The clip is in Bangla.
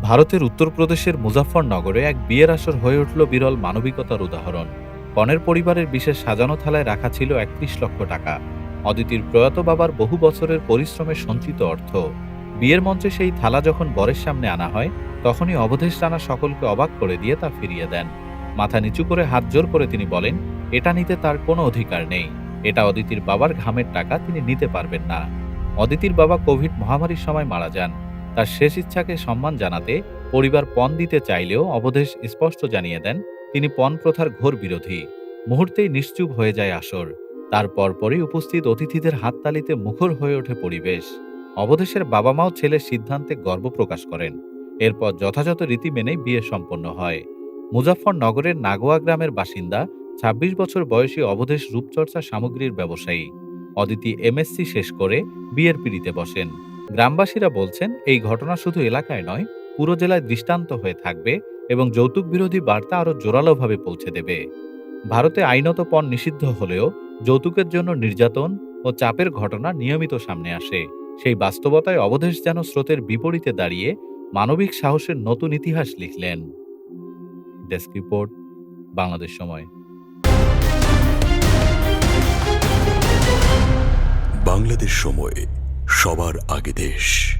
ভারতের উত্তরপ্রদেশের মুজাফফরনগরে এক বিয়ের আসর হয়ে উঠল বিরল মানবিকতার উদাহরণ। কনের পরিবারের বিশেষ সাজানো থালায় রাখা ছিল একত্রিশ লক্ষ টাকা। অদিতির প্রয়াত বাবার বহু বছরের পরিশ্রমের সঞ্চিত অর্থ। বিয়ের মঞ্চে সেই থালা যখন বরের সামনে আনা হয়, তখনই অবধেশ রানা সকলকে অবাক করে দিয়ে তা ফিরিয়ে দেন। মাথা নিচু করে হাত জোর করে তিনি বলেন, এটা নিতে তার কোনো অধিকার নেই। এটা অদিতির বাবার ঘামের টাকা, তিনি নিতে পারবেন না। অদিতির বাবা কোভিড মহামারীর সময় মারা যান। তার শেষ ইচ্ছাকে সম্মান জানাতে পরিবার পণ দিতে চাইলেও অবধেশ স্পষ্ট জানিয়ে দেন, তিনি পণ প্রথার ঘোর বিরোধী। মুহূর্তেই নিশ্চুপ হয়ে যায় আসর। তার পরপরই উপস্থিত অতিথিদের হাততালিতে মুখর হয়ে ওঠে পরিবেশ। অবধেশের বাবা মাও ছেলের সিদ্ধান্তে গর্ব প্রকাশ করেন। এরপর যথাযথ রীতি মেনেই বিয়ে সম্পন্ন হয়। মুজাফফরনগরের নাগোয়া গ্রামের বাসিন্দা ২৬ বছর বয়সী অবধেশ রূপচর্চা সামগ্রীর ব্যবসায়ী। অদিতি এমএসসি শেষ করে বিয়ের পিড়িতে বসেন। গ্রামবাসীরা বলছেন, এই ঘটনা শুধু এলাকায় নয়, পুরো জেলায় দৃষ্টান্ত হয়ে থাকবে এবং যৌতুক বিরোধী বার্তা আরও জোরালোভাবে পৌঁছে দেবে। ভারতে আইনত পণ নিষিদ্ধ হলেও যৌতুকের জন্য নির্যাতন ও চাপের ঘটনা নিয়মিত সামনে আসে। সেই বাস্তবতায় অবধেশ যেন স্রোতের বিপরীতে দাঁড়িয়ে মানবিক সাহসের নতুন ইতিহাস লিখলেন। ডেস্ক রিপোর্ট, বাংলাদেশ সময়। বাংলাদেশ সময়। সবার আগে দেশ।